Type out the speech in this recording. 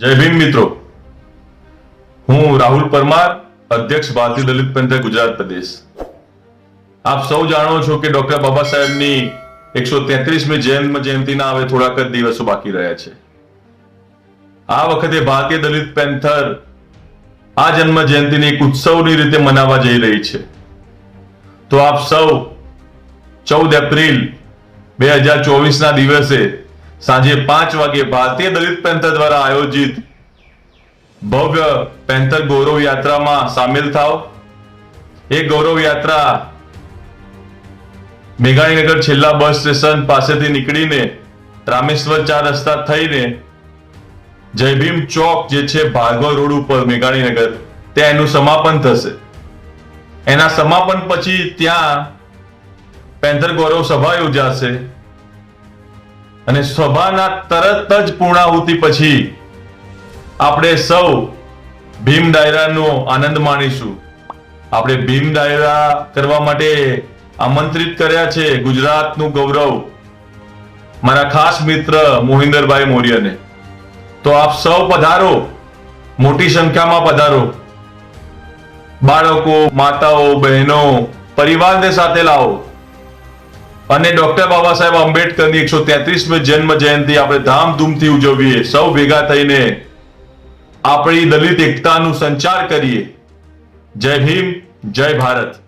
જય ભીમ મિત્રો. હું રાહુલ પરમાર, અધ્યક્ષ ભારતીય દલિત પંથ ગુજરાત પ્રદેશ. આપ સૌ જાણો છો કે ડોક્ટર બાબા સાહેબની એકસો તેત્રીસમી જન્મ જયંતિના હવે થોડાક જ દિવસો બાકી રહ્યા છે. આ વખતે ભારતીય દલિત પેન્થર આ જન્મ જયંતિને એક ઉત્સવની રીતે મનાવવા જઈ રહી છે. તો આપ સૌ ચૌદ એપ્રિલ બે હજાર ચોવીસના દિવસે સાંજે પાંચ વાગે ભારતીય દલિત પેન્થર દ્વારા આયોજિત ભવ્ય પેન્થર ગૌરવ યાત્રામાં સામેલ થાવ એ ગૌરવ યાત્રા મેઘાણીનગર છેલ્લા બસ સ્ટેશન પાસેથી નીકળીને રામેશ્વર ચાર રસ્તા થઈને જય ભીમ ચોક જે છે ભાર્ગવ રોડ ઉપર મેઘાણીનગર ત્યાં એનું સમાપન થશે. એના સમાપન પછી ત્યાં પેન્થર ગૌરવ સભા યોજાશે. અને સભાના તરત જ પૂર્ણાહુતિ પછી આપણે સૌ ભીમ ડાયરાનો આનંદ માણીશું. આપણે ભીમ ડાયરા કરવા માટે આમંત્રિત કર્યા છે ગુજરાતનું ગૌરવ. મારા ખાસ મિત્ર મોહિન્દરભાઈ મોર્યને. તો આપ સૌ પધારો. મોટી સંખ્યામાં પધારો. બાળકો, માતાઓ, બહેનો, પરિવારને સાથે લાવો. અને ડોક્ટર બાબા સાહેબ આંબેડકરની એકસો તેત્રીસમી જન્મ જયંતિ આપણે ધામધૂમથી ઉજવીએ. સૌ ભેગા થઈને આપણી દલિત એકતાનું સંચાર કરીએ. જય ભીમ, જય ભારત.